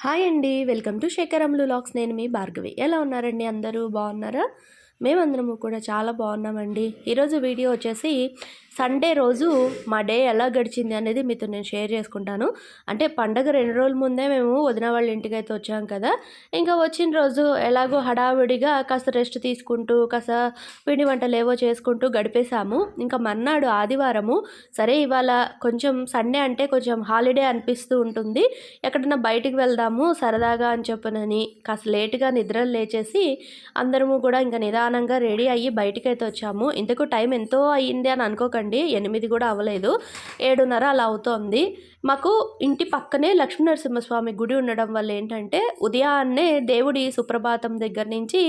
Hi అండి. Welcome to శేఖరంలు లాక్స్. నేను మీ భార్గవి. ఎలా ఉన్నారండి అందరూ? బాగున్నారా? మేమందరము కూడా చాలా బాగున్నామండి. ఈరోజు వీడియో వచ్చేసి సండే రోజు మా డే ఎలా గడిచింది అనేది మీతో నేను షేర్ చేసుకుంటాను. అంటే పండగ రెండు రోజుల ముందే మేము వదిన వాళ్ళ ఇంటికి అయితే వచ్చాం కదా. ఇంకా వచ్చిన రోజు ఎలాగో హడావిడిగా కాస్త రెస్ట్ తీసుకుంటూ కాస్త పిండి వంటలు ఏవో చేసుకుంటూ గడిపేశాము. ఇంకా మర్నాడు ఆదివారము. సరే ఇవాళ కొంచెం సండే అంటే కొంచెం హాలిడే అనిపిస్తూ ఉంటుంది. ఎక్కడన్నా బయటికి వెళ్దాము సరదాగా అని చెప్పనని కాస్త లేటుగా నిద్రలు లేచేసి అందరము కూడా ఇంకా నిదానంగా రెడీ అయ్యి బయటికి అయితే వచ్చాము. ఇంతకు టైం ఎంతో అయ్యింది అని అనుకోకండి. ఎనిమిది కూడా అవ్వలేదు. ఏడున్నర అలా అవుతోంది. మాకు ఇంటి పక్కనే లక్ష్మీ నరసింహస్వామి గుడి ఉండడం వల్ల ఏంటంటే ఉదయాన్నే దేవుడి సుప్రభాతం దగ్గర నుంచి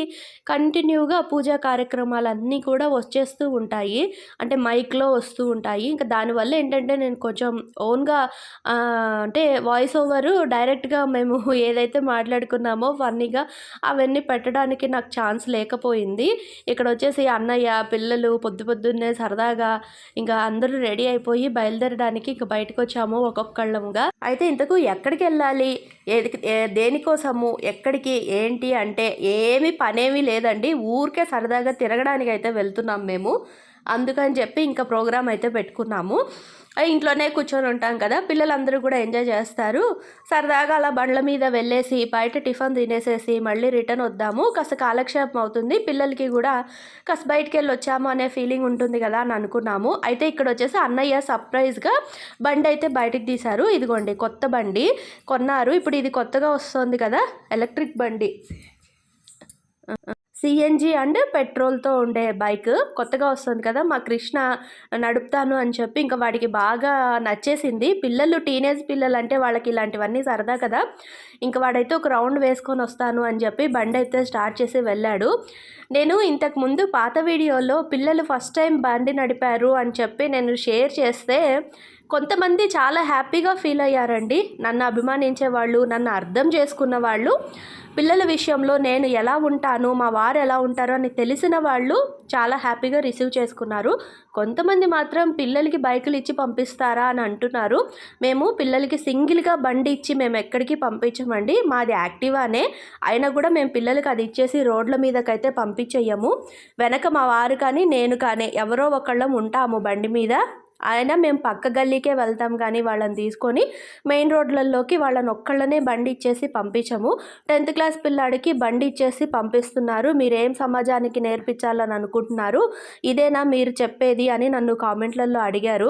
కంటిన్యూగా పూజా కార్యక్రమాలన్నీ కూడా వచ్చేస్తూ ఉంటాయి. అంటే మైక్లో వస్తూ ఉంటాయి. ఇంకా దానివల్ల ఏంటంటే నేను కొంచెం ఓన్గా అంటే వాయిస్ ఓవర్ డైరెక్ట్గా మేము ఏదైతే మాట్లాడుకున్నామో ఫన్నీగా అవన్నీ పెట్టడానికి నాకు ఛాన్స్ లేకపోయింది. ఇక్కడ వచ్చేసి అన్నయ్య పిల్లలు పొద్దు పొద్దున్నే సరదాగా ఇంకా అందరూ రెడీ అయిపోయి బయలుదేరడానికి ఇంకా బయటకు వచ్చాము ఒక్కొక్కళ్ళముగా అయితే ఇంతకు ఎక్కడికి వెళ్ళాలి? ఏది దేనికోసము? ఎక్కడికి? ఏంటి? అంటే ఏమి పనేమీ లేదండి. ఊరికే సరదాగా తిరగడానికి అయితే వెళ్తున్నాం మేము. అందుకని చెప్పి ఇంకా ప్రోగ్రామ్ అయితే పెట్టుకున్నాము. ఇంట్లోనే కూర్చొని ఉంటాం కదా పిల్లలందరూ కూడా ఎంజాయ్ చేస్తారు. సరదాగా అలా బండ్ల మీద వెళ్ళేసి బయట టిఫిన్ తినేసేసి మళ్ళీ రిటర్న్ వద్దాము. కాస్త కాలక్షేపం అవుతుంది. పిల్లలకి కూడా కాస్త బయటికి వెళ్ళి వచ్చాము అనే ఫీలింగ్ ఉంటుంది కదా అని అనుకున్నాము. అయితే ఇక్కడ వచ్చేసి అన్నయ్య సర్ప్రైజ్గా బండి అయితే బయటికి తీశారు. ఇదిగోండి కొత్త బండి కొన్నారు. ఇప్పుడు ఇది కొత్తగా వస్తుంది కదా ఎలక్ట్రిక్ బండి. సిఎన్జి అండ్ పెట్రోల్తో ఉండే బైక్ కొత్తగా వస్తుంది కదా మా కృష్ణ నడుపుతాను అని చెప్పి ఇంకా వాడికి బాగా నచ్చేసింది. పిల్లలు టీనేజ్ పిల్లలు అంటే వాళ్ళకి ఇలాంటివన్నీ సరదా కదా. ఇంకా వాడైతే ఒక రౌండ్ వేసుకొని వస్తాను అని చెప్పి బండి అయితే స్టార్ట్ చేసి వెళ్ళాడు. నేను ఇంతకు ముందు పాత వీడియోలో పిల్లలు ఫస్ట్ టైం బండి నడిపారు అని చెప్పి నేను షేర్ చేస్తే కొంతమంది చాలా హ్యాపీగా ఫీల్ అయ్యారండి. నన్ను అభిమానించే వాళ్ళు నన్ను అర్థం చేసుకున్న వాళ్ళు. పిల్లల విషయంలో నేను ఎలా ఉంటాను మా వారు ఎలా ఉంటారో అని తెలిసిన వాళ్ళు చాలా హ్యాపీగా రిసీవ్ చేసుకున్నారు. కొంతమంది మాత్రం పిల్లలకి బైకులు ఇచ్చి పంపిస్తారా అని అంటున్నారు. మేము పిల్లలకి సింగిల్గా బండి ఇచ్చి మేము ఎక్కడికి పంపించమండి. మాది యాక్టివానే. అయినా కూడా మేము పిల్లలకి అది ఇచ్చేసి రోడ్ల మీదకైతే పంపించేయము. వెనక మా వారు కానీ నేను కానీ ఎవరో ఒకళ్ళం ఉంటాము బండి మీద. అయినా మేము పక్క గల్లీకే వెళ్తాం కానీ వాళ్ళని తీసుకొని మెయిన్ రోడ్లలోకి వాళ్ళని ఒక్కళ్ళనే బండి ఇచ్చేసి పంపించము. టెన్త్ క్లాస్ పిల్లాడికి బండి ఇచ్చేసి పంపిస్తున్నారు. మీరేం సమాజానికి నేర్పించాలని అనుకుంటున్నారు? ఇదేనా మీరు చెప్పేది అని నన్ను కామెంట్లలో అడిగారు.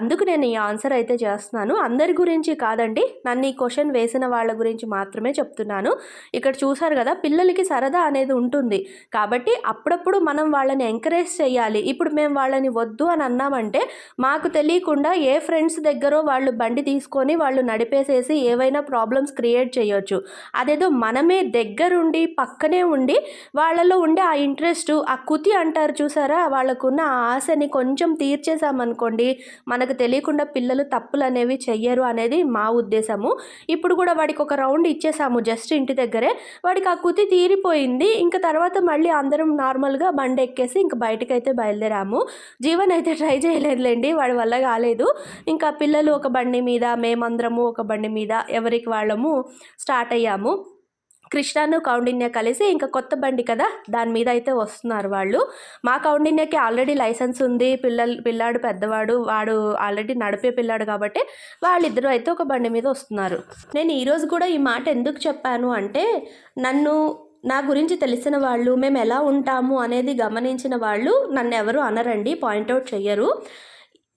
అందుకు నేను ఈ ఆన్సర్ అయితే చేస్తున్నాను. అందరి గురించి కాదండి నన్ను ఈ క్వశ్చన్ వేసిన వాళ్ళ గురించి మాత్రమే చెప్తున్నాను. ఇక్కడ చూసారు కదా పిల్లలకి సరదా అనేది ఉంటుంది. కాబట్టి అప్పుడప్పుడు మనం వాళ్ళని ఎంకరేజ్ చేయాలి. ఇప్పుడు మేము వాళ్ళని వద్దు అని అన్నామంటే మాకు తెలియకుండా ఏ ఫ్రెండ్స్ దగ్గరో వాళ్ళు బండి తీసుకొని వాళ్ళు నడిపేసేసి ఏవైనా ప్రాబ్లమ్స్ క్రియేట్ చేయొచ్చు. అదేదో మనమే దగ్గరుండి పక్కనే ఉండి వాళ్ళలో ఉండే ఆ ఇంట్రెస్ట్ ఆ కుతి అంటారు చూసారా? వాళ్ళకున్న ఆ ఆశని కొంచెం తీర్చేసామనుకోండి మనకు తెలియకుండా పిల్లలు తప్పులు అనేవి చెయ్యరు అనేది మా ఉద్దేశము. ఇప్పుడు కూడా వాడికి ఒక రౌండ్ ఇచ్చేసాము జస్ట్ ఇంటి దగ్గరే. వాడికి ఆ కుతి తీరిపోయింది. ఇంకా తర్వాత మళ్ళీ అందరం నార్మల్గా బండి ఎక్కేసి ఇంకా బయటకైతే బయలుదేరాము. జీవన్ అయితే ట్రై చేయలేదులేండి. వాడి వల్ల కాలేదు. ఇంకా పిల్లలు ఒక బండి మీద మేమందరము ఒక బండి మీద ఎవరికి వాళ్ళము స్టార్ట్ అయ్యాము. కృష్ణను కౌండిన్య కలిసి ఇంకా కొత్త బండి కదా దాని మీద అయితే వస్తున్నారు వాళ్ళు. మా కౌండిన్యకి ఆల్రెడీ లైసెన్స్ ఉంది. పిల్లలు పిల్లాడు పెద్దవాడు వాడు ఆల్రెడీ నడిపే పిల్లాడు కాబట్టి వాళ్ళిద్దరూ అయితే ఒక బండి మీద వస్తున్నారు. నేను ఈరోజు కూడా ఈ మాట ఎందుకు చెప్పాను అంటే నన్ను నా గురించి తెలిసిన వాళ్ళు మేము ఎలా ఉంటాము అనేది గమనించిన వాళ్ళు నన్ను ఎవరు అనరండి పాయింట్అవుట్ చెయ్యరు.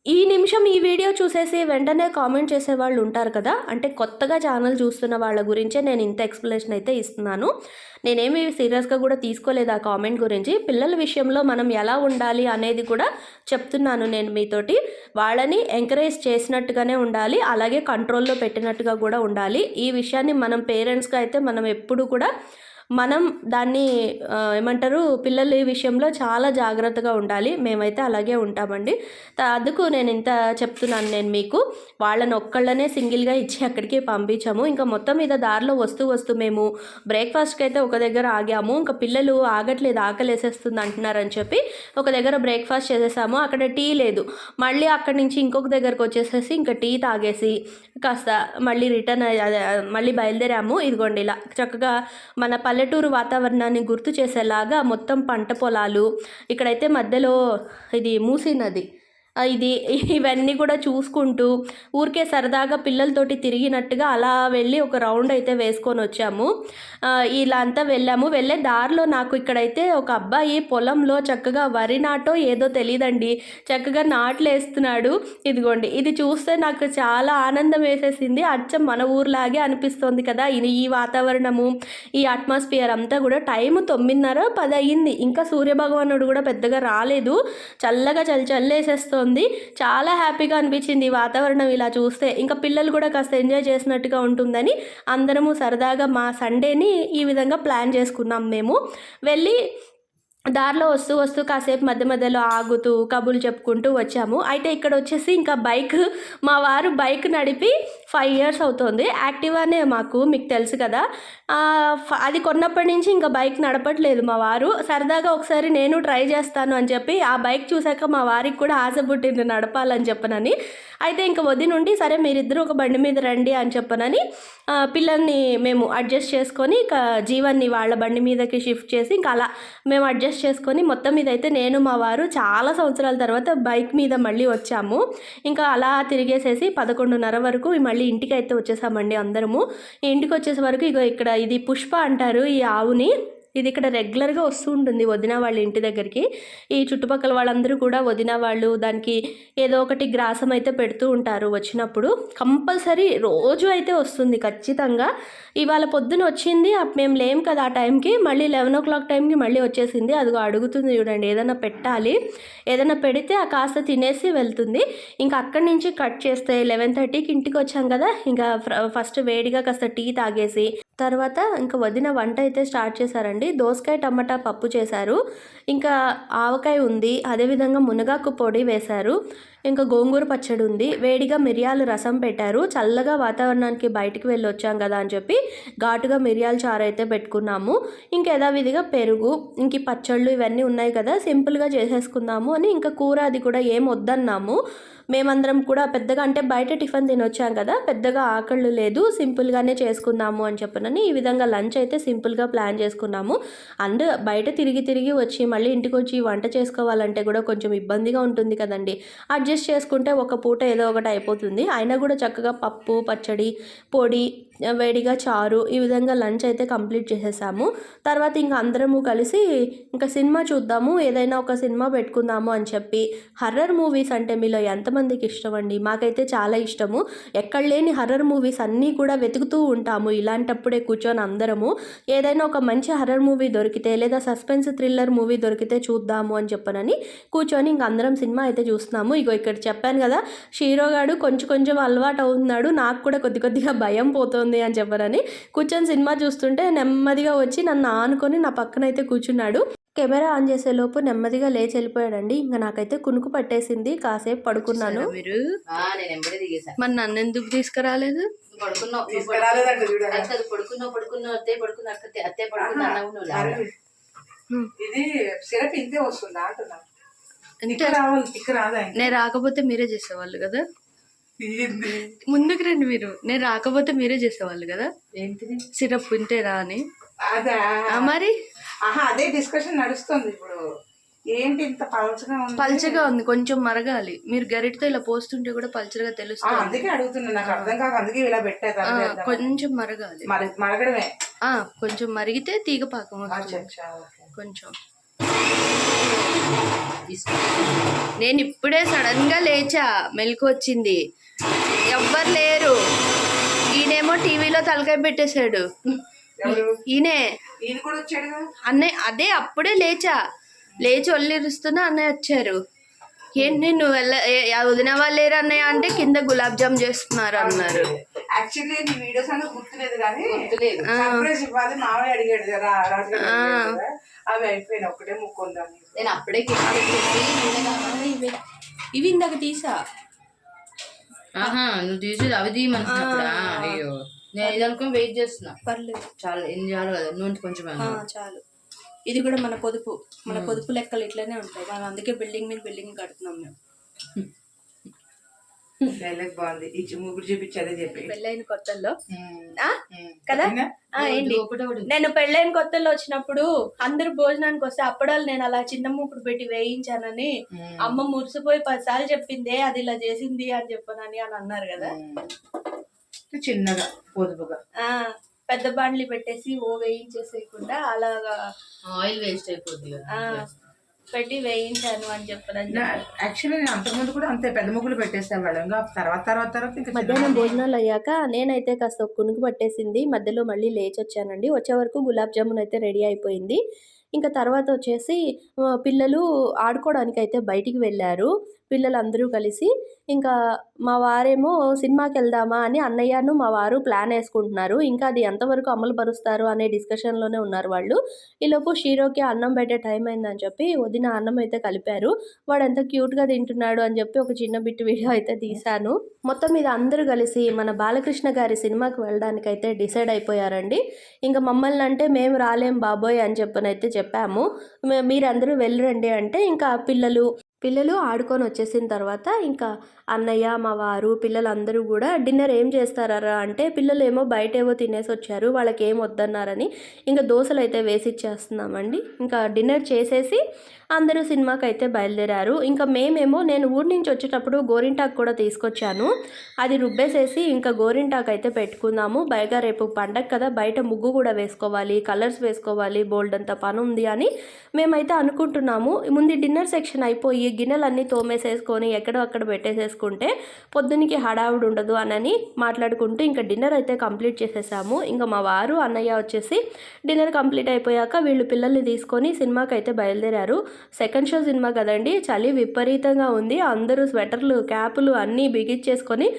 ఈ నిమిషం ఈ వీడియో చూసేసి వెంటనే కామెంట్ చేసే వాళ్ళు ఉంటారు కదా. అంటే కొత్తగా ఛానల్ చూస్తున్న వాళ్ళ గురించే నేను ఇంత ఎక్స్ప్లెనేషన్ అయితే ఇస్తున్నాను. నేనేమి సీరియస్గా కూడా తీసుకోలేదు ఆ కామెంట్ గురించి. పిల్లల విషయంలో మనం ఎలా ఉండాలి అనేది కూడా చెప్తున్నాను నేను మీతోటి. వాళ్ళని ఎంకరేజ్ చేసినట్టుగానే ఉండాలి. అలాగే కంట్రోల్లో పెట్టినట్టుగా కూడా ఉండాలి. ఈ విషయాన్ని మనం పేరెంట్స్గా అయితే మనం ఎప్పుడు కూడా మనం దాన్ని ఏమంటారు పిల్లల విషయంలో చాలా జాగ్రత్తగా ఉండాలి. మేమైతే అలాగే ఉంటామండి. అందుకు నేను ఇంత చెప్తున్నాను నేను మీకు. వాళ్ళని ఒక్కళ్ళనే సింగిల్గా ఇచ్చి అక్కడికి పంపించాము. ఇంకా మొత్తం మీద దారిలో వస్తూ వస్తూ మేము బ్రేక్ఫాస్ట్కి అయితే ఒక దగ్గర ఆగాము. ఇంకా పిల్లలు ఆగట్లేదు ఆకలి వేసేస్తుంది అంటున్నారని చెప్పి ఒక దగ్గర బ్రేక్ఫాస్ట్ చేసేసాము. అక్కడ టీ లేదు. మళ్ళీ అక్కడి నుంచి ఇంకొక దగ్గరకు వచ్చేసేసి ఇంకా టీ తాగేసి కాస్త మళ్ళీ రిటర్న్ అదే, మళ్ళీ బయలుదేరాము. ఇదిగోండి ఇలా చక్కగా మన పల్లె పల్లెటూరు వాతావరణాన్ని గుర్తు చేసేలాగా మొత్తం పంట పొలాలు ఇక్కడైతే మధ్యలో ఇది మూసీ నది. ఇది ఇవన్నీ కూడా చూసుకుంటూ ఊరికే సరదాగా పిల్లలతోటి తిరిగినట్టుగా అలా వెళ్ళి ఒక రౌండ్ అయితే వేసుకొని వచ్చాము. ఇలా అంతా వెళ్ళాము. వెళ్ళే దారిలో నాకు ఇక్కడైతే ఒక అబ్బాయి పొలంలో చక్కగా వరి నాటో ఏదో తెలియదండి చక్కగా నాట్లు వేస్తున్నాడు. ఇదిగోండి ఇది చూస్తే నాకు చాలా ఆనందం వేసేసింది. అచ్చం మన ఊర్లాగే అనిపిస్తుంది కదా ఇది ఈ వాతావరణము ఈ అట్మాస్ఫియర్ అంతా కూడా. టైం తొమ్మిదిన్నర పది అయ్యింది. ఇంకా సూర్యభగవానుడు కూడా పెద్దగా రాలేదు. చల్లగా చల్లి చల్లేసేస్తోంది. ఉంది చాలా హ్యాపీగా అనిపించింది ఈ వాతావరణం ఇలా చూస్తే. ఇంకా పిల్లలు కూడా కాస్త ఎంజాయ్ చేసినట్టుగా ఉంటుందని అందరము సరదాగా మా సండేని ఈ విధంగా ప్లాన్ చేసుకున్నాం మేము. వెళ్ళి దారిలో వస్తూ వస్తూ కాసేపు మధ్య మధ్యలో ఆగుతూ కబుర్లు చెప్పుకుంటూ వచ్చాము. అయితే ఇక్కడ వచ్చేసి ఇంకా బైక్ మా వారు బైక్ నడిపి ఫైవ్ ఇయర్స్ అవుతుంది. యాక్టివానే మాకు మీకు తెలుసు కదా. ఫ- అది కొన్నప్పటి నుంచి ఇంకా బైక్ నడపట్లేదు మా వారు. సరదాగా ఒకసారి నేను ట్రై చేస్తాను అని చెప్పి ఆ బైక్ చూశాక మా వారికి కూడా ఆశ పుట్టింది నడపాలని చెప్పనని. అయితే ఇంకా వది నుండి సరే మీరిద్దరూ ఒక బండి మీద రండి అని చెప్పనని పిల్లల్ని మేము అడ్జస్ట్ చేసుకొని ఇక జీవన్ని వాళ్ళ బండి మీదకి షిఫ్ట్ చేసి ఇంకా అలా మేము అడ్జస్ట్ చేసుకొని మొత్తం మీద అయితే నేను మా వారు చాలా సంవత్సరాల తర్వాత బైక్ మీద మళ్ళీ వచ్చాము. ఇంకా అలా తిరిగేసేసి పదకొండున్నర వరకు మళ్ళీ ఇంటికి అయితే వచ్చేసామండి అందరము. ఈ ఇంటికి వచ్చేసే వరకు ఇగో ఇక్కడ ఇది పుష్ప అంటారు ఈ ఆవుని. ఇది ఇక్కడ రెగ్యులర్గా వస్తూ ఉంటుంది వదిన వాళ్ళ ఇంటి దగ్గరికి. ఈ చుట్టుపక్కల వాళ్ళందరూ కూడా వదిన వాళ్ళు దానికి ఏదో ఒకటి గ్రాసం అయితే పెడుతూ ఉంటారు వచ్చినప్పుడు. కంపల్సరీ రోజు అయితే వస్తుంది ఖచ్చితంగా. ఇవాళ పొద్దున వచ్చింది మేము లేం కదా ఆ టైంకి మళ్ళీ లెవెన్ ఓ క్లాక్ టైంకి మళ్ళీ వచ్చేసింది. అదిగో అడుగుతుంది చూడండి ఏదైనా పెట్టాలి ఏదైనా పెడితే ఆ కాస్త తినేసి వెళ్తుంది. ఇంకా అక్కడి నుంచి కట్ చేస్తే లెవెన్ థర్టీకి ఇంటికి వచ్చాం కదా ఇంకా ఫ్ర- ఫస్ట్ వేడిగా కాస్త టీ తాగేసి తర్వాత ఇంకా వదిన వంట అయితే స్టార్ట్ చేశారండి దోసకాయ టమాటా పప్పు చేశారు. ఇంకా ఆవకాయ ఉంది. అదేవిధంగా మునగాకు పొడి వేశారు. ఇంకా గోంగూర పచ్చడి ఉంది. వేడిగా మిరియాలు రసం పెట్టారు. చల్లగా వాతావరణానికి బయటికి వెళ్ళి వచ్చాం కదా అని చెప్పి ఘాటుగా మిరియాల చారు అయితే పెట్టుకున్నాము. ఇంకా యథావిధిగా పెరుగు ఇంక పచ్చళ్ళు ఇవన్నీ ఉన్నాయి కదా సింపుల్గా చేసేసుకుందాము అని ఇంకా కూర అది కూడా ఏం వద్దన్నాము. మేమందరం కూడా పెద్దగా అంటే బయట టిఫిన్ తినొచ్చాం కదా పెద్దగా ఆకళ్ళు లేదు సింపుల్గానే చేసుకుందాము అని చెప్పనని ఈ విధంగా లంచ్ అయితే సింపుల్గా ప్లాన్ చేసుకున్నాము. అండ్ బయట తిరిగి తిరిగి వచ్చి మళ్ళీ ఇంటికి వచ్చి వంట చేసుకోవాలంటే కూడా కొంచెం ఇబ్బందిగా ఉంటుంది కదండి. అడ్జస్ట్ చేసుకుంటే ఒక పూట ఏదో ఒకటి అయిపోతుంది. అయినా కూడా చక్కగా పప్పు పచ్చడి పొడి వేడిగా చారు ఈ విధంగా లంచ్ అయితే కంప్లీట్ చేసేసాము. తర్వాత ఇంకా అందరము కలిసి ఇంకా సినిమా చూద్దాము ఏదైనా ఒక సినిమా పెట్టుకుందాము అని చెప్పి హర్రర్ మూవీస్ అంటే మీలో ఎంతమందికి ఇష్టం అండి మాకైతే చాలా ఇష్టము. ఎక్కడ లేని హర్రర్ మూవీస్ అన్నీ కూడా వెతుకుతూ ఉంటాము ఇలాంటప్పుడే కూర్చొని అందరము. ఏదైనా ఒక మంచి హర్రర్ మూవీ దొరికితే లేదా సస్పెన్స్ థ్రిల్లర్ మూవీ దొరికితే చూద్దాము అని చెప్పనని కూర్చొని ఇంక అందరం సినిమా అయితే చూస్తున్నాము. ఇగో ఇక్కడ చెప్పాను కదా షీరోగాడు కొంచెం కొంచెం అలవాటు అవుతున్నాడు నాకు కూడా కొద్ది కొద్దిగా భయం పోతుంది అని చెప్పనని కూర్చొని సినిమా చూస్తుంటే నెమ్మదిగా వచ్చి నన్ను ఆనుకొని నా పక్కన అయితే కూర్చున్నాడు. కెమెరా ఆన్ చేసే లోపు నెమ్మదిగా లేచి వెళ్ళిపోయాడండి. ఇంకా నాకైతే కునుకు పట్టేసింది కాసేపు పడుకున్నాను. మీరు? ఆ, నేను ఎంబడి దిగేసా. మరి నన్ను ఎందుకు తీసుకురాలేదు? ఇది సిరప్ ఇంతే వస్తుందా నేను రాకపోతే మీరే చేసేవాళ్ళు కదా? ముందుకు రండి మీరు. నేను రాకపోతే మీరే చేసేవాళ్ళు కదా? ఏంటిది? సిరప్ ఉంటేరా అని. మరి? అదే డిస్కషన్ నడుస్తుంది ఇప్పుడు. ఏంటి ఇంత పలచగా ఉంది? పల్చగా ఉంది కొంచెం మరగాలి. మీరు గరిటతో ఇలా పోస్తుంటే కూడా పల్చగా తెలుస్తుంది. అందుకే అడుగుతున్నా నాకు అర్థం కాక అందుకే ఇలా పెట్టా ఆ, తర్వాత చేద్దామని. కొంచెం మరగాలి. మరి మరగడమే? ఆ కొంచెం మరిగితే తీగ పాకం. కొంచెం. నేను ఇప్పుడే సడన్గా లేచా మెలకు వచ్చింది. ఎవ్వరు లేరు. ఈయనేమో టీవీలో తలకాయ పెట్టేశాడు. ఈయనే. అన్నయ్య అదే అప్పుడే లేచా. లేచి ఒళ్ళిరుస్తున్నా అన్నయ్య వచ్చారు. ఏంటి నువ్వు వెళ్ళ వదిన వాళ్ళు లేరు అన్నయ్య అంటే కింద గులాబ్ జామ్ చేస్తున్నారు అన్నారు. యాక్చువల్లీ నీ వీడియోస్ గుర్తులేదు కానీ. సర్ప్రైజ్ ఇవ్వాలి అడిగాడు కదా అవి ఒకటే నేను అప్పుడే ఇవి. ఇవి ఇందాక తీసా. ఆహా నువ్వు తీసేది అవి తీయమంటున్నప్పుడా అయ్యో. నేను ఇది అనుకుని వెయిట్ చేస్తున్నా. పర్లేదు. చాలా ఏం చేయాలి కదా నూనె కొంచెం చాలు. ఇది కూడా మన పొదుపు మన పొదుపు లెక్కలు ఇట్లనే ఉంటాయి. మనం అందుకే బిల్డింగ్ మీద బిల్డింగ్ కడుతున్నాం మేము. డైలాగ్ బాగుంది. ఇచ్చి ముగ్గురు చూపించి అదే చెప్పి. పెళ్ళైన కొత్తల్లో. కదా? ఏంటి? నేను పెళ్ళైన కొత్తల్లో వచ్చినప్పుడు అందరు భోజనానికి వస్తే అప్పడాలు నేను అలా చిన్న మూకుడు పెట్టి వేయించానని. అమ్మ మురిసిపోయి పదిసార్లు చెప్పిందే అది ఇలా చేసింది అని చెప్పనని అని అన్నారు కదా. చిన్నగా పొదుపుగా. ఆ. పెద్ద బాండ్లు పెట్టేసి ఓ వేయించేసేయకుండా అలాగా ఆయిల్ వేస్ట్ అయిపోద్ది పెట్టి వేయించాను అని చెప్పనని యాక్చువల్లీ నేను అంతకుముందు కూడా అంతే పెద్ద ముగ్గులు పెట్టేస్తాను వాళ్ళు ఇంకా తర్వాత తర్వాత తర్వాత ఇంకా మధ్యాహ్నం భోజనాలు అయ్యాక నేనైతే కాస్త కునుకు పట్టేసింది. మధ్యలో మళ్ళీ లేచి వచ్చానండి. వచ్చే వరకు గులాబ్ జామున్ అయితే రెడీ అయిపోయింది. ఇంకా తర్వాత వచ్చేసి పిల్లలు ఆడుకోవడానికి అయితే బయటికి వెళ్ళారు. పిల్లలందరూ కలిసి ఇంకా మా వారేమో సినిమాకి వెళ్దామా అని అన్నయ్యను మా వారు ప్లాన్ వేసుకుంటున్నారు. ఇంకా అది ఎంతవరకు అమలు పరుస్తారు అనే డిస్కషన్లోనే ఉన్నారు వాళ్ళు. ఈలోపు షీరోకి అన్నం పెట్టే టైం అయిందని చెప్పి వదిన అన్నం అయితే కలిపారు. వాడు ఎంత క్యూట్గా తింటున్నాడు అని చెప్పి ఒక చిన్న బిట్ వీడియో అయితే తీశాను. మొత్తం మీద అందరూ కలిసి మన బాలకృష్ణ గారి సినిమాకి వెళ్ళడానికి అయితే డిసైడ్ అయిపోయారండి. ఇంకా మమ్మల్ని అంటే మేము రాలేం బాబోయ్ అని చెప్పనైతే చెప్పాము. మీరందరూ వెళ్ళరండి అంటే ఇంకా పిల్లలు పిల్లలు ఆడుకొని వచ్చేసిన తర్వాత ఇంకా అన్నయ్య మా వారు పిల్లలందరూ కూడా డిన్నర్ ఏం చేస్తారా అంటే పిల్లలు ఏమో బయట ఏవో తినేసి వచ్చారు వాళ్ళకి ఏం వద్దన్నారని ఇంకా దోశలు అయితే వేసి ఇచ్చేస్తున్నామండి. ఇంకా డిన్నర్ చేసేసి అందరూ సినిమాకి అయితే బయలుదేరారు. ఇంకా మేమేమో నేను ఊరి నుంచి వచ్చేటప్పుడు గోరింటాకు కూడా తీసుకొచ్చాను. అది రుబ్బేసేసి ఇంకా గోరింటాకు అయితే పెట్టుకుందాము. బయగా రేపు పండగ కదా బయట ముగ్గు కూడా వేసుకోవాలి కలర్స్ వేసుకోవాలి బోల్డ్ అంత పని ఉంది అని మేమైతే అనుకుంటున్నాము. ముందు డిన్నర్ సెక్షన్ అయిపోయి గిన్నెలన్నీ తోమేసేసుకొని ఎక్కడో అక్కడ పెట్టేసేసుకుంటే పొద్దునికి హడావుడు ఉండదు అనని మాట్లాడుకుంటూ ఇంకా డిన్నర్ అయితే కంప్లీట్ చేసేసాము. ఇంకా మా వారు అన్నయ్య వచ్చేసి డిన్నర్ కంప్లీట్ అయిపోయాక వీళ్ళు పిల్లల్ని తీసుకొని సినిమాకి అయితే బయలుదేరారు. సెకండ్ షో సినిమా కదండి చలి విపరీతంగా ఉంది. అందరూ స్వెటర్లు క్యాపులు అన్నీ బిగించేసుకొని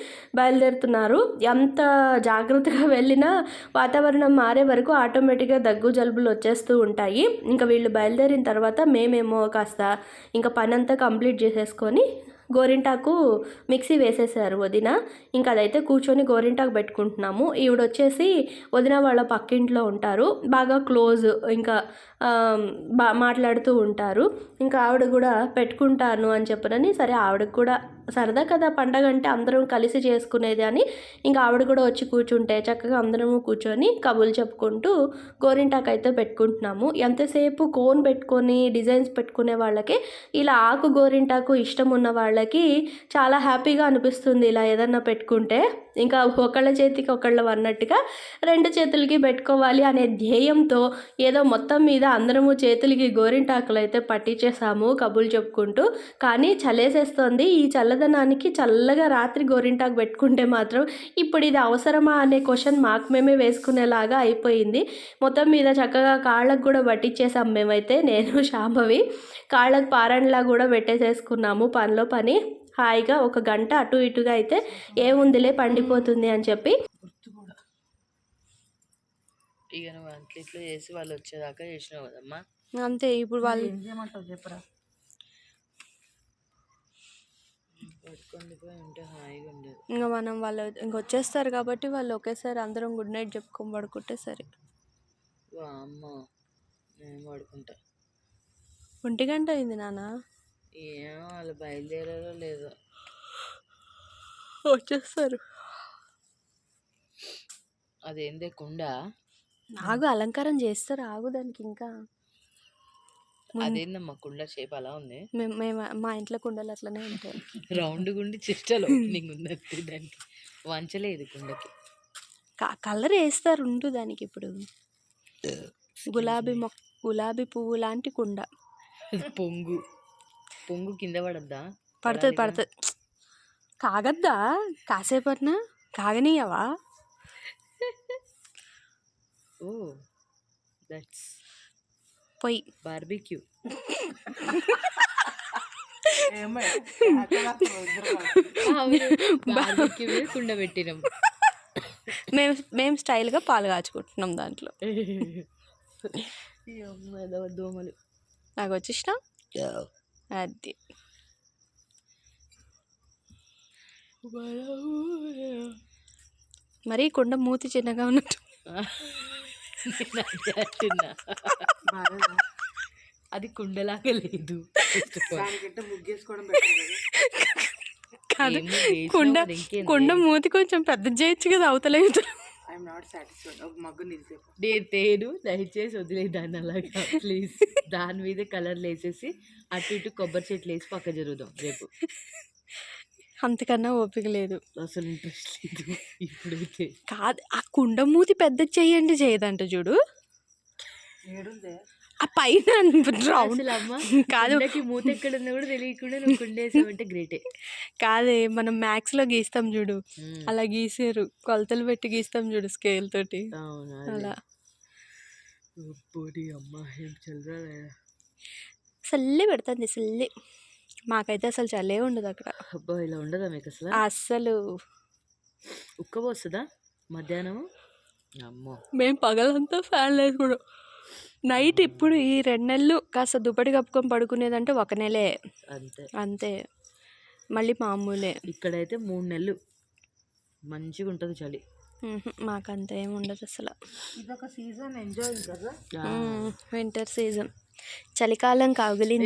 బయలుదేరుతున్నారు. ఎంత జాగ్రత్తగా వెళ్ళినా వాతావరణం మారే వరకు ఆటోమేటిక్గా దగ్గు జలుబులు వచ్చేస్తూ ఉంటాయి. ఇంకా వీళ్ళు బయలుదేరిన తర్వాత మేమేమో కాస్త ఇంకా పని కంప్లీట్ చేసేసుకొని గోరింటాకు మిక్సీ వేసేసారు వదిన. ఇంకా అదైతే కూర్చొని గోరింటాకు పెట్టుకుంటున్నాము. ఈవిడ వచ్చేసి వదిన వాళ్ళ పక్కింట్లో ఉంటారు. బాగా క్లోజ్ ఇంకా బా మాట్లాడుతూ ఉంటారు. ఇంకా ఆవిడ కూడా పెట్టుకుంటాను అని చెప్పనని సరే ఆవిడకు కూడా సరదా కదా పండగ అంటే అందరం కలిసి చేసుకునేది అని. ఇంకా ఆవిడ కూడా వచ్చి కూర్చుంటే చక్కగా అందరము కూర్చొని కబుర్లు చెప్పుకుంటూ గోరింటాకు అయితే పెట్టుకుంటున్నాము. ఎంతసేపు కోన్ పెట్టుకొని డిజైన్స్ పెట్టుకునే వాళ్ళకి ఇలా ఆకు గోరింటాకు ఇష్టం ఉన్న వాళ్ళకి చాలా హ్యాపీగా అనిపిస్తుంది ఇలా ఏదన్నా పెట్టుకుంటే. ఇంకా ఒకళ్ళ చేతికి ఒకళ్ళు అన్నట్టుగా రెండు చేతులకి పెట్టుకోవాలి అనే ధ్యేయంతో ఏదో మొత్తం మీద అందరము చేతులకి గోరింటాకులు అయితే పట్టించేసాము కబుల్ చెప్పుకుంటూ. కానీ చలేసేస్తోంది ఈ చల్లదనానికి చల్లగా రాత్రి గోరింటాకు పెట్టుకుంటే మాత్రం ఇప్పుడు ఇది అవసరమా అనే క్వశ్చన్ మాకు మేమే వేసుకునేలాగా అయిపోయింది. మొత్తం మీద చక్కగా కాళ్ళకు కూడా పట్టించేసాం మేమైతే నేను శాంభవి. కాళ్ళకు పారణలా కూడా పెట్టేసేసుకున్నాము పనిలో పని. హాయిగా ఒక గంట అటు ఇటుగా అయితే ఏముందిలే పండిపోతుంది అని చెప్పి ఇక నువ్వు అట్లా ఇట్లా చేసి వాళ్ళు వచ్చేదాకా చేసినావు కదమ్మా. అంతే ఇప్పుడు వాళ్ళు ఏం చేయమంటావు చెప్పరా? ఇంకా మనం వాళ్ళు ఇంక వచ్చేస్తారు కాబట్టి వాళ్ళు ఒకేసారి అందరం గుడ్ నైట్ చెప్పుకొని పడుకుంటే సరే. వా అమ్మ పడుకుంటా. ఒంటి గంట అయింది నాన్న? ఏం వాళ్ళు బయలుదేరారో లేదో. వచ్చేస్తారు. అదేందే కుండ? ఆగు అలంకారం చేస్తారు ఆగు దానికి ఇంకా. అదేందమ్మా కుండ షేప్ అలా ఉంది? మేము మా ఇంట్లో కుండలు అట్లనే ఉంటాయి. రౌండ్ గుండి చిస్టల్ ఓపెనింగ్ ఉంది దానికి. వంచలేదు కుండకి. కలర్ వేస్తారు ఉండు దానికి ఇప్పుడు. గులాబీ మొక్క గులాబీ పువ్వు లాంటి కుండ. పొంగు. పొంగు కింద పడద్దా? పడుతుంది పడుతుంది. కాగద్దా? కాసేపట్నా? కాగనీయవా? ఓ దట్స్ పొయ్యి బార్బిక్యూ. కుండ పెట్టినాం. మేము మేము స్టైల్గా పాలు కాచుకుంటున్నాం దాంట్లో. నాకు వచ్చేసిన అది. మరి కుండ మూతి చిన్నగా ఉన్నట్టు. నేను అదే కుండలాగా లేదు. కదా. కుండ? కుండ మూతి కొంచెం పెద్ద చేయొచ్చు కదా అవతలేదు ఐఎమ్ నాట్ సాటిస్ఫైడ్ ఒక మగ్గు నిలిసేపు నేను తేను దయచేసి వదిలే దాన్ని అలాగా. ప్లీజ్ దాని మీద కలర్లు వేసేసి అటు ఇటు కొబ్బరి చెట్లు వేసి పక్క జరుగుదాం రేపు. అంతకన్నా ఓపిక లేదు. అసలు ఇంట్రెస్ట్ లేదు ఇప్పుడైతే. కాదు ఆ కుండ మూతి పెద్ద చెయ్యండి చేయదంట చూడు. ఏడుందే? ఆ పైన రౌండ్ కాదు. మూత ఎక్కడ ఉందో కూడా తెలియకుండా నువ్వు కుండేసావంటే గ్రేటే కాదే మనం మ్యాథ్స్లో గీస్తాం చూడు. అలా గీసారు. కొలతలు పెట్టి గీస్తాం చూడు స్కేల్ తోటి. అలా. సల్లి పెడుతుంది సల్లి. మాకైతే అసలు చల్లే ఉండదు అక్కడ. అబ్బా ఇలా ఉండదా మీకు అసలు? అస్సలు. ఉక్క పోస్తుందా మధ్యాహ్నం అమ్మో. మేము పగలంతా ఫ్యాన్ లేదు కూడా నైట్ ఇప్పుడు ఈ రెండు నెలలు కాస్త దుప్పటి కప్పుకొని పడుకునేదంటే ఒక నెలే. అంతే. అంతే. మళ్ళీ మామూలే. ఇక్కడైతే మూడు నెలలు మంచిగా ఉంటుంది చలి. మాకంత ఏం ఉండదు అసలు ఇదొక సీజన్ ఎంజాయ్ కదా? Winter season. చలికాలం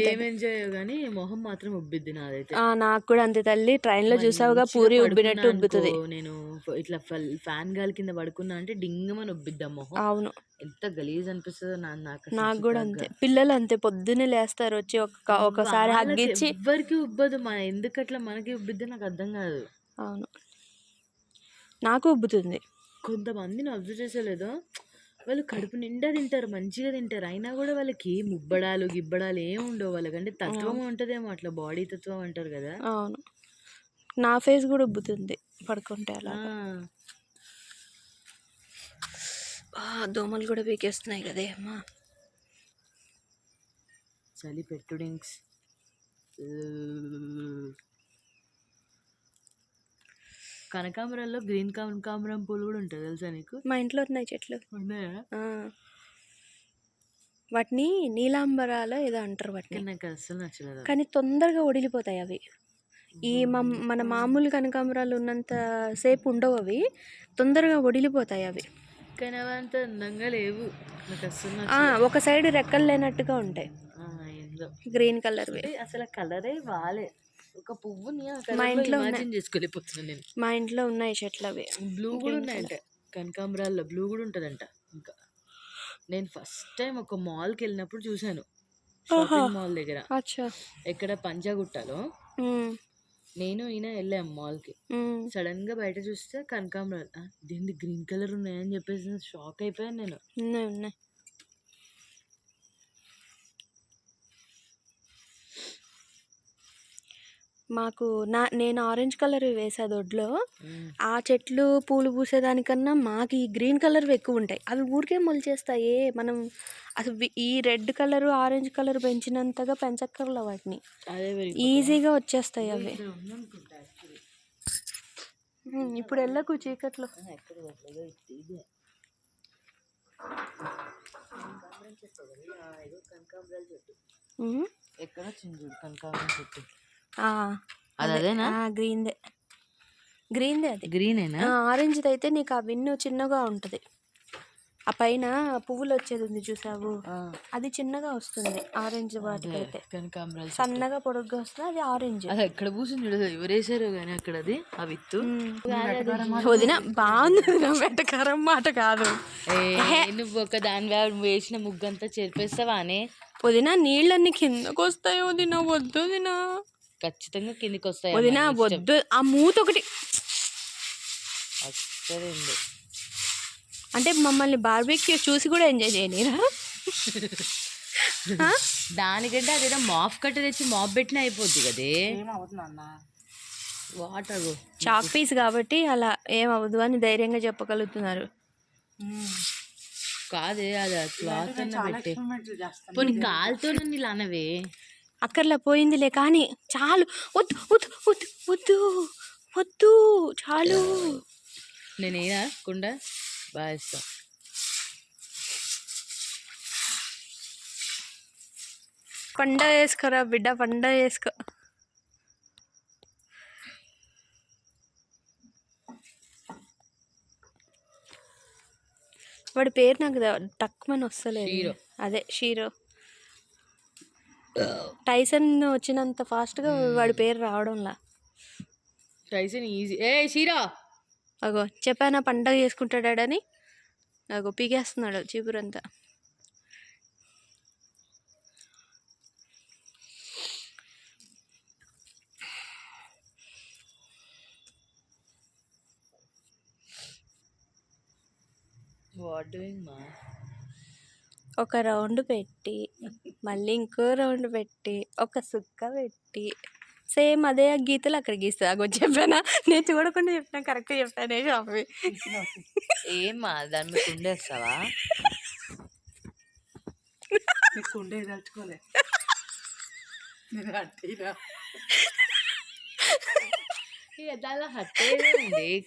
ఏం ఎంజాయ్ కానీ మొహం మాత్రం ఉబ్బిద్ది నాదైతే. నాకు కూడా అంతే తల్లి. ట్రైన్లో చూసావుగా మంచిగా పూరి ఉబ్బినట్టు ఉబ్బుతుంది. నేను ఇట్లా ఫ్యాన్ గాలి కింద పడుకున్నా అంటే డింగమని ఉబ్బిద్దాం మొహం. అవును. ఎంత గలీజ్ అనిపిస్తుందో నాకు నాకు కూడా. అంతే. పిల్లలు అంతే పొద్దున్నే లేస్తారు వచ్చి ఒక ఒకసారి హగ్గిచ్చి ఎవ్వరికి ఉబ్బదు మన ఎందుకు అట్లా మనకి ఉబ్బిద్దో నాకు అర్థం కాదు. అవును. నాకు ఉబ్బుతుంది. కొంతమందిని అబ్జర్వ్ చేసేలేదో? వాళ్ళు కడుపు నిండా తింటారు మంచిగా తింటారు. అయినా కూడా వాళ్ళకి ఏం ఉబ్బడాలు గిబ్బడాలు ఏం ఉండవు వాళ్ళకంటే తత్వం ఉంటుందేమో అట్లా బాడీ తత్వం అంటారు కదా. అవును. నా ఫేస్ కూడా ఉబ్బుతుంది పడుకుంటే అలా దోమలు కూడా పీకేస్తున్నాయి కదే అమ్మా. చలి పెట్టుడింగ్స్ కనకాంబరాల్లో గ్రీన్ కనకాంబరం పూలు కూడా ఉంటుంది తెలుసా నీకు? మా ఇంట్లో ఉన్నాయి చెట్లు. ఉన్నాయా. వాటిని నీలాంబరాలు ఏదో అంటారు వాటిని. కానీ నాకు అస్సలు నచ్చలేదు. కానీ తొందరగా ఒడిలిపోతాయి అవి. ఈ మన మామూలు కనకాంబరాలు ఉన్నంత సేపు ఉండవు అవి. తొందరగా ఒడిలిపోతాయి అవి. కానీ అవి అంత అందంగా లేవు. ఒక సైడ్ రెక్కలు లేనట్టుగా ఉంటాయి. గ్రీన్ కలర్వి. అంటే అసలు కలరే వాలే ఒక పువ్వుని మా ఇంట్లో ఇమాజిన్ చేసుకోలేకపోతున్నాను నేను. మా ఇంట్లో ఉన్నాయి చెట్లు అవి. బ్లూ కూడా ఉన్నాయంట. కనకాంబరాల్లో బ్లూ కూడా ఉంటుందంట. ఇంకా నేను ఫస్ట్ టైం ఒక మాల్కి వెళ్ళినప్పుడు చూశాను. షాపింగ్ మాల్ దగ్గర. ఎక్కడ పంజాగుట్టలో నేను ఈయన వెళ్ళాం మాల్కి. సడన్గా బయట చూస్తే కనకాంబరాలు. "ఆ, దీన్ని గ్రీన్ కలర్ ఉన్నాయని చెప్పేసి షాక్ అయిపోయాను నేను. ఉన్నాయి ఉన్నాయి. మాకు నా నేను ఆరెంజ్ కలర్ వేసా దొడ్లో. ఆ చెట్లు పూలు పూసేదానికన్నా మాకు ఈ గ్రీన్ కలర్ ఎక్కువ ఉంటాయి అవి ఊరికే మొలిచేస్తాయి. మనం అసలు ఈ రెడ్ కలర్ ఆరెంజ్ కలర్ పెంచినంతగా పెంచక్కర్ల వాటిని. ఈజీగా వచ్చేస్తాయి అవి. ఇప్పుడు వెళ్ళకు చీకట్లో. ఎక్కడ ఇదే. కనకాంబరం చెట్టు కనకాంబరాల ఎక్కడ కనకాంబరం అది అదేనా? ఆ, గ్రీన్దే గ్రీన్దే అది. గ్రీనేనా ఆరెంజ్ది అయితే నీకు ఆ విన్ను చిన్నగా ఉంటుంది. ఆ పైన పువ్వులు వచ్చేది ఉంది చూసావు? అది చిన్నగా వస్తుంది. ఆరెంజ్ వాటికైతే. సన్నగా పొడుగ్గా వస్తుంది. అది ఆరెంజ్ అది ఎక్కడ పూసింది చూడదు ఎవరేసారో కానీ అక్కడ అది ఆ విత్తు. వదిన బాగుంది నా వెటకారం మాట కాదు. ఏ, నువ్వు ఒక దాని వేసిన ముగ్గంతా చెరిపేస్తావానే వదిన నీళ్ళన్నీ కిందకు వస్తాయి వదిన వద్దు వదిన. ఖచ్చితంగా కిందికి వస్తాయి వదిన వద్దు. ఆ మూత ఒకటి అంటే మమ్మల్ని బార్బెక్యూ చూసి కూడా ఎంజాయ్ చేయలేరా? ఆ? దానికంటే అదేదో మాఫ్ కట్ట తెచ్చి మాఫ్ పెట్టిన అయిపోద్ది కదే. వాటర్. చాక్ పీస్ కాబట్టి అలా ఏం అవ్వదు అని ధైర్యంగా చెప్పగలుగుతున్నారు. కాదే అది క్లాత్ అన్న పెట్టే. పోనీ కాలుతో ఇలా అనవే. అక్కర్లా పోయిందిలే కానీ చాలు. వద్దు వద్దు వద్దు వద్దు వద్దు చాలు. నేనేనా? కుండ? బాగా ఇస్తాం పండగ వేసుకోరా బిడ్డ పండగ వేసుకో. వాడి పేరు నాకు టక్మని వస్తలేదు. అదే షీరో. టైసన్ వచ్చినంత ఫాస్ట్గా వాడి పేరు రావడంలా. Tyson easy. ఏ షీరా! అగో చెప్పానా పండగ చేసుకుంటాడని అగో పీకేస్తున్నాడు చీపురంతా. వాట్ డూయింగ్ మా ఒక రౌండ్ పెట్టి మళ్ళీ ఇంకో రౌండ్ పెట్టి ఒక సుక్క పెట్టి. సేమ్ అదే గీతలు అక్కడ గీస్తుంది అగో చెప్పానా? నేను చూడకుండా చెప్పినా కరెక్ట్ చెప్పానే షాపి ఏమా దాని మీద కుండేస్తావా నీకు ఉండే ఉంది.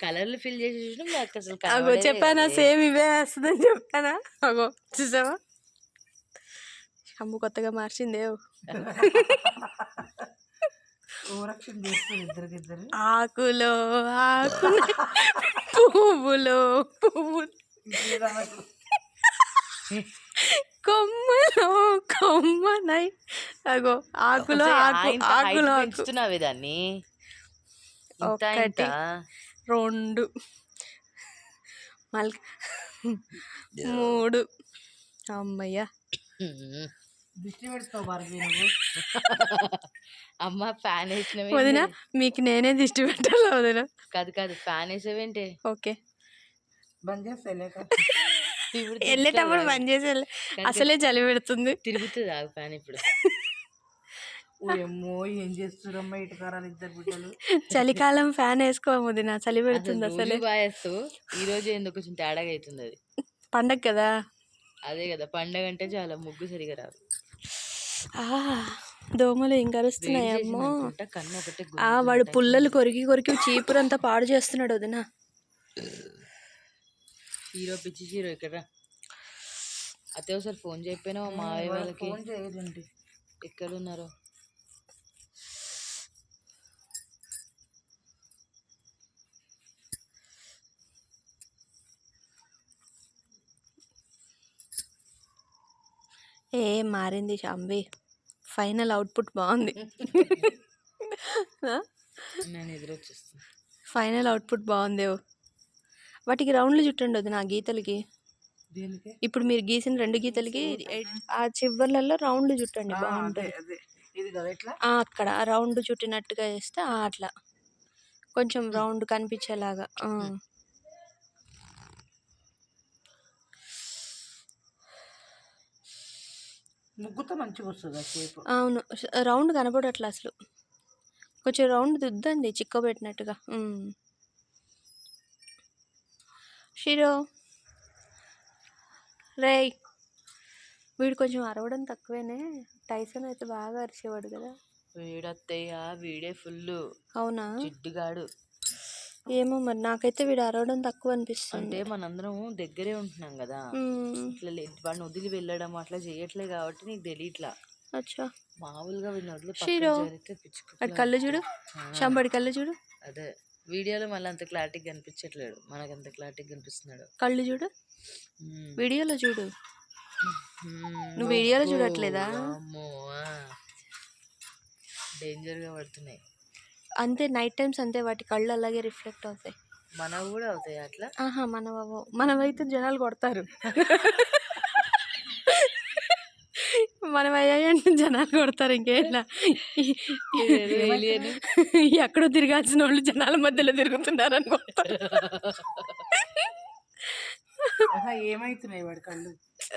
కలర్లు ఫిల్ చేసి అసలు చెప్పానా. సేమ్ ఇవే వేస్తుందని చెప్పానా? అగో చూసావా? అమ్ము కొత్తగా మార్చిందే. ఆకులో ఆకులు పువ్వులో పువ్వు కొమ్మలో కొమ్మనై. అగో ఆకులో ఆకు ఆకులో ఆకు. పెంచుతున్నావే దాన్ని. ఒకటి. రెండు. మళ్ళీ మూడు. అమ్మయ్య. అమ్మ ఫ్యాన్ వేసినవి వదిన మీకు నేనే దిష్టి పెట్టాలా వదిన? కాదు కాదు ఫ్యాన్ వేసేవేంటి ఓకే. బంద్ చేస్తా వెళ్ళేటప్పుడు బంద్ చేసి అసలే చలి పెడుతుంది. తిరుగుతుంది ఆ ఫ్యాన్ ఇప్పుడు? ఏమో ఏం చేస్తురమ్మా ఇటుకారాలు ఇద్దరు బిడ్డలు? చలికాలం ఫ్యాన్ వేసుకోము వదిన చలి పెడుతుంది అసలు. బాయేస్తూ ఈ రోజు ఎందుకు కొంచెం తేడాగా అవుతుంది అది? పండగ కదా? అదే కదా పండగ అంటే చాలా ముగ్గు సరిగా రాదు. దోమలు ఒకటే ఆ వాడు. పుల్లలు కొరికి కొరికి చీపురంతా పాడు చేస్తున్నాడు వదిన. హీరో పిచ్చి హీరో ఇక్కడ. రా. అతే ఒకసారి ఫోన్ చేయకపోయినా మా మావయ్య వాళ్ళకి ఎక్కడ ఉన్నారు ఏ మారింది శాంబి ఫైనల్ అవుట్పుట్ బాగుంది. ఫైనల్ అవుట్పుట్ బాగుంది వాటికి రౌండ్లు చుట్టండి వదిన ఆ గీతలకి ఇప్పుడు మీరు గీసిన రెండు గీతలకి ఆ చివర్లలో రౌండ్ చుట్టండి బాగుంటుంది. అక్కడ రౌండ్ చుట్టినట్టుగా వేస్తే అట్లా. కొంచెం రౌండ్ కనిపించేలాగా ముగ్గుతో మంచిగా వస్తుంది ఆ షేప్ అవును రౌండ్ కనపడట్లే అసలు. కొంచెం రౌండ్ దిద్దండి చిక్కబెట్టినట్టుగా. షిరో. రేయ్ వీడు కొంచెం అరవడం తక్కువేనే. టైసన్ అయితే బాగా అరిచేవాడు కదా. వీడత్తయ్య వీడే ఫుల్ అవునా? జిడ్డుగాడు. ఏమో మరి నాకైతే వీడు అరవడం తక్కువ అనిపిస్తుంది అంటే మనందరం దగ్గరే ఉంటున్నాం కదా. ఇట్లా లే- వాడిని వదిలి వెళ్ళడం అట్లా చేయట్లే కాబట్టి నీకు తెలియట్లా అచ్చా. మామూలుగా వీడిని వదిలి పక్కన షీరో. జరిగితే పిచ్చి అటు కుక్కలా కళ్ళు చూడు ఆ, షంబడి కళ్ళు చూడు. అదే వీడియోలో మళ్ళీ అంత క్లారిటీగా కనిపించట్లేడు. మనకు అంత క్లారిటీగా కనిపిస్తున్నాడు. కళ్ళు చూడు. వీడియోలో చూడు. నువ్వు వీడియోలో చూడట్లేదా? అమ్మో డేంజర్గా పడుతున్నాయి. అంతే నైట్ టైమ్స్ అంతే వాటి కళ్ళు అలాగే రిఫ్లెక్ట్ అవుతాయి. మనవి కూడా అవుతాయి అట్లా? ఆహా మనవ మనమైతే జనాలు కొడతారు. మనం అయ్యాయంటే జనాలు కొడతారు ఇంకేనా. ఎక్కడో తిరగాల్సిన వాళ్ళు జనాల మధ్యలో తిరుగుతున్నారు అని కొడతారు. ఏమైతున్నాయి వాడి కళ్ళు?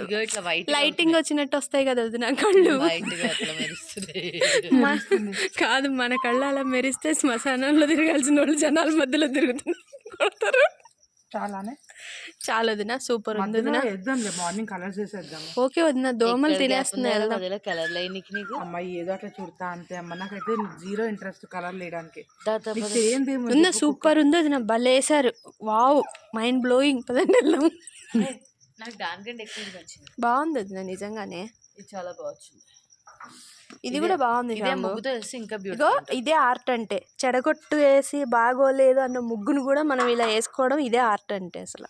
ఇగో ఇట్లా వైట్ లైటింగ్ వచ్చినట్టు వస్తాయి కదా వదిన కళ్ళు. వైట్గా అట్లా మెరుస్తున్నాయి. మ- కాదు మన కళ్ళు అలా మెరిస్తే శ్మశానంలో తిరగాల్సిన వాళ్ళు జనాల మధ్యలో తిరుగుతున్నారు. కొడతారు. చాలానే. చాలా వదిన సూపర్ ఉంది వదిన వేద్దాంలే మార్నింగ్ కలర్స్ వేసేద్దాం ఓకే వదిన దోమలు తినేస్తున్నాయి వెళ్దాం కలర్ లైన్కి నీకు అమ్మాయి ఏదో అట్లా చూడతా అంతే. అమ్మ నాకైతే జీరో ఇంట్రెస్ట్ కలర్ లేయడానికి దాదా నీకు ఏంది ఉన్న సూపర్ ఉంది వదిన భలేసారు వావ్ మైండ్ బ్లోయింగ్ పదండి వెళ్దాం. నాకు దానికంటే ఎక్కువ బాగుంది వదిన నిజంగానే. ఇది చాలా బాగుంది ఇది కూడా బాగుంది ఇదే. ముగ్గుతో ఇంకా ఇగో ఇదే ఆర్ట్ అంటే చెడగొట్టు వేసి బాగోలేదు అన్న ముగ్గును కూడా మనం ఇలా వేసుకోవడం ఇదే ఆర్ట్ అంటే అసలు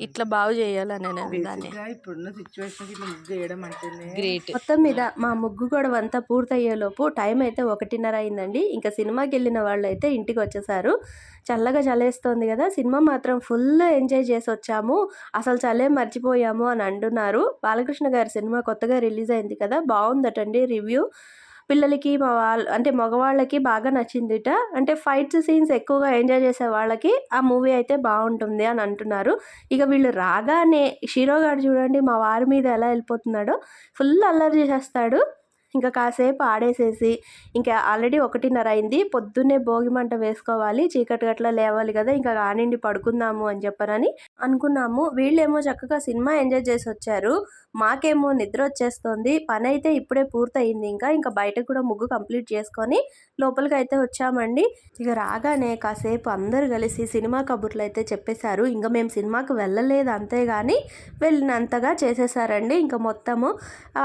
ఇట్లా బాగు చేయాలని అనేది దాన్ని. బేసిక్గా ఇప్పుడున్న సిచ్యువేషన్ ఇట్లా ముగ్గు వేయడం అంటేనే గ్రేట్ మొత్తం మీద మా ముగ్గు గొడవ అంతా పూర్తయ్యేలోపు టైం అయితే ఒకటిన్నర అయిందండి. ఇంకా సినిమాకి వెళ్ళిన వాళ్ళు అయితే ఇంటికి వచ్చేసారు. చల్లగా చలేస్తోంది కదా సినిమా మాత్రం ఫుల్ ఎంజాయ్ చేసి వచ్చాము. అసలు చలే మర్చిపోయాము అని అంటున్నారు. బాలకృష్ణ గారి సినిమా కొత్తగా రిలీజ్ అయింది కదా బాగుందటండి రివ్యూ పిల్లలకి మా వాళ్ళ అంటే మగవాళ్ళకి బాగా నచ్చిందిట. అంటే ఫైట్స్ సీన్స్ ఎక్కువగా ఎంజాయ్ చేసే వాళ్ళకి ఆ మూవీ అయితే బాగుంటుంది అని అంటున్నారు. ఇక వీళ్ళు రాగానే షీరో గారు చూడండి మా వారి మీద ఎలా వెళ్ళిపోతున్నాడో ఫుల్ అల్లరి చేసేస్తాడు. ఇంకా కాసేపు ఆడేసేసి ఇంకా ఆల్రెడీ ఒకటిన్నర అయింది. పొద్దున్నే భోగి మంట వేసుకోవాలి. చీకటి గట్ల లేవాలి కదా ఇంకా కానిండి పడుకుందాము అని చెప్పనని అనుకున్నాము. వీళ్ళేమో చక్కగా సినిమా ఎంజాయ్ చేసి వచ్చారు. మాకేమో నిద్ర వచ్చేస్తుంది. పని అయితే ఇప్పుడే పూర్తయింది ఇంకా. ఇంకా బయట కూడా ముగ్గు కంప్లీట్ చేసుకొని లోపలికి అయితే వచ్చామండి. ఇక రాగానే కాసేపు అందరు కలిసి సినిమా కబుర్లు అయితే చెప్పేశారు. ఇంకా మేము సినిమాకి వెళ్ళలేదు అంతేగాని వెళ్ళినంతగా చేసేసారండి ఇంకా మొత్తము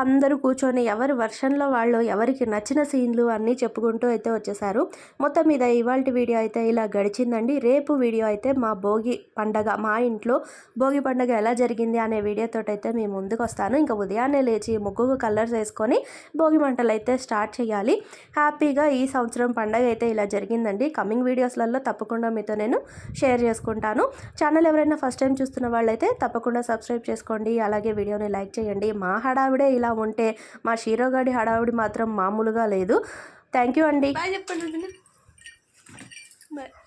అందరూ కూర్చొని ఎవరి వర్షన్లో వాళ్ళు ఎవరికి నచ్చిన సీన్లు అన్నీ చెప్పుకుంటూ అయితే వచ్చేసారు మొత్తం మీద ఇవాళ వీడియో అయితే ఇలా గడిచిందండి. రేపు వీడియో అయితే మా భోగి పండగ మా ఇంట్లో భోగి పండగ ఎలా జరిగింది అనే వీడియోతో అయితే మేము ముందుకు వస్తాను. ఇంకా ఉదయాన్నే లేచి ముగ్గుకు కలర్స్ వేసుకొని భోగి మంటలు అయితే స్టార్ట్ చేయాలి. హ్యాపీగా ఈ సంవత్సరం పండగ అయితే ఇలా జరిగిందండి. కమింగ్ వీడియోస్లలో తప్పకుండా మీతో నేను షేర్ చేసుకుంటాను. ఛానల్ ఎవరైనా ఫస్ట్ టైం చూస్తున్న వాళ్ళైతే తప్పకుండా సబ్స్క్రైబ్ చేసుకోండి. అలాగే వీడియోని లైక్ చేయండి. మా హడావిడే ఇలా ఉంటే మా షీరోగాడి హడావిడి మాత్రం మామూలుగా లేదు. థ్యాంక్ యూ అండి.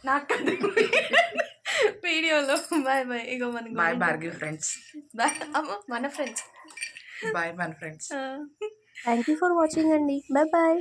నాకు వీడియోలో బాయ్ బాయ్. ఇగో మనకి బాయ్ భార్గవి ఫ్రెండ్స్ బాయ్. అమ్మ మన ఫ్రెండ్స్ బాయ్ మన friends thank you for watching అండి. Bye bye